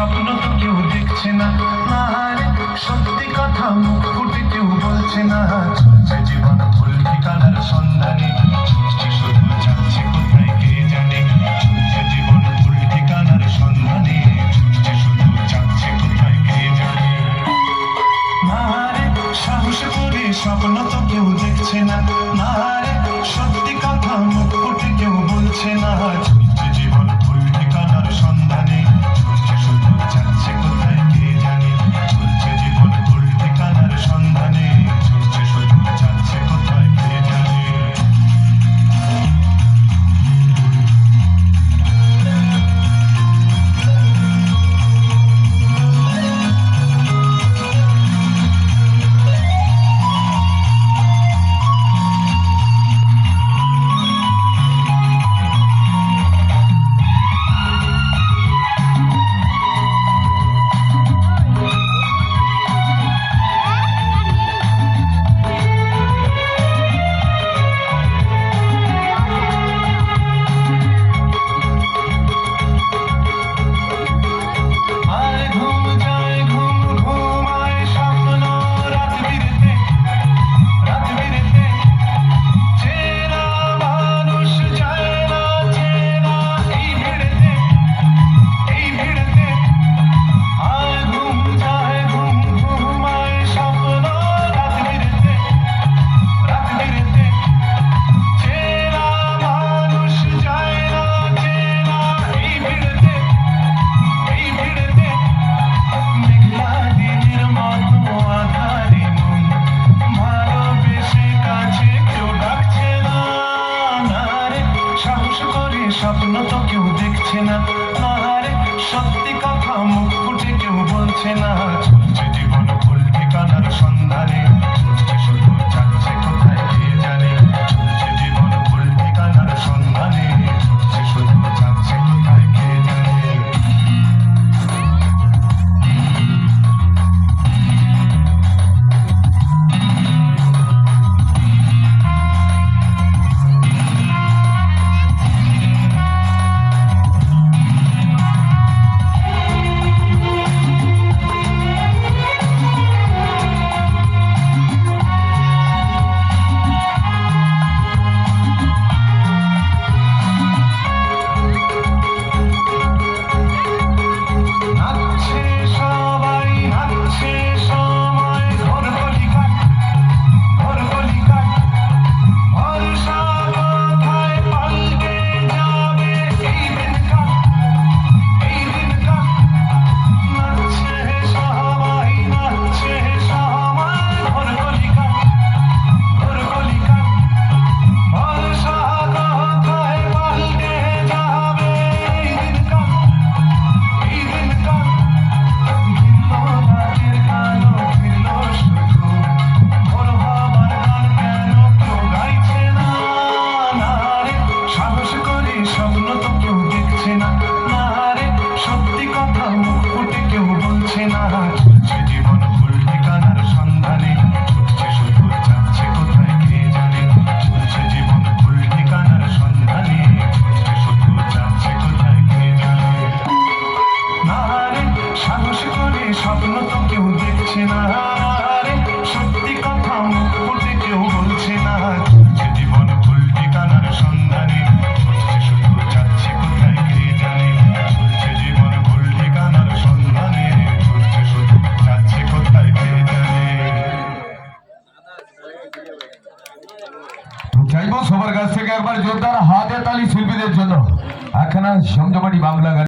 স্বপ্ন তো কেউ দেখছে না। আর সত্যি কথা মুখ ফুটে কেউ বলছে না। চলছে জীবন ভুল ঠিকানার সন্ধানে। সত্যি কথা মুখ ফুটে কেউ বলছে না। চাইব সবার কাছ থেকে একবার জোরদার হাতে তালি শিল্পীদের জন্য। এখন জমজমাটি বাংলা